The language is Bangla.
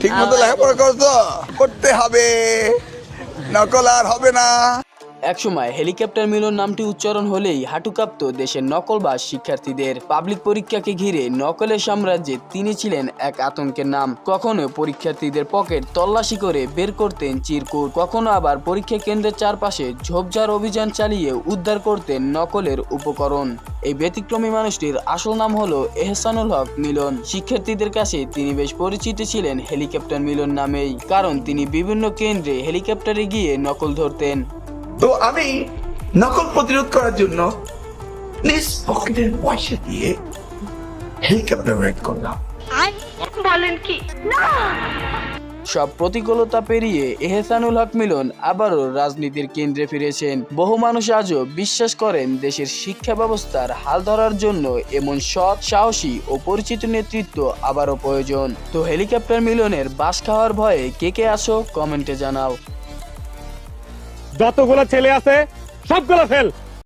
ঠিক মতো লেখাপড়া করছ? করতে হবে। নকল আর হবে না। একসময় হেলিকপ্টার মিলন নামটি উচ্চারণ হলেই হাঁটু কাঁপতো দেশের নকলবাজ শিক্ষার্থীদের। পাবলিক পরীক্ষাকে ঘিরে নকলের সাম্রাজ্যে তিনি ছিলেন এক আতঙ্কের নাম। কখনো পরীক্ষার্থীদের পকেট তল্লাশি করে বের করতেন চিরকুট, কখনো আবার পরীক্ষা কেন্দ্রের চারপাশে ঝোপঝাড় অভিযান চালিয়ে উদ্ধার করতেন নকলের উপকরণ। এই ব্যতিক্রমী মানুষটির আসল নাম হলো এহসানুল হক মিলন। শিক্ষার্থীদের কাছে তিনি বেশ পরিচিত ছিলেন হেলিকপ্টার মিলন নামেই, কারণ তিনি বিভিন্ন কেন্দ্রে হেলিকপ্টারে গিয়ে নকল ধরতেন। তো আমি নকল প্রতিরোধ করার জন্য নিজ পকেটের পয়সা দিয়ে হেলিকপ্টার রাইড করলাম। বলেন কি? না! সব প্রতিকূলতা পেরিয়ে এহসানুল হক মিলন আবারও রাজনীতির কেন্দ্রে ফিরেছেন। বহু মানুষ আজও বিশ্বাস করেন দেশের শিক্ষা ব্যবস্থার হাল ধরার জন্য এমন সৎ সাহসী ও পরিচিত নেতৃত্ব আবারও প্রয়োজন। তো হেলিকপ্টার মিলনের বাস খাওয়ার ভয়ে কে কে আসো কমেন্টে জানাও। যতগুলো ছেলে আছে সবগুলো ফেল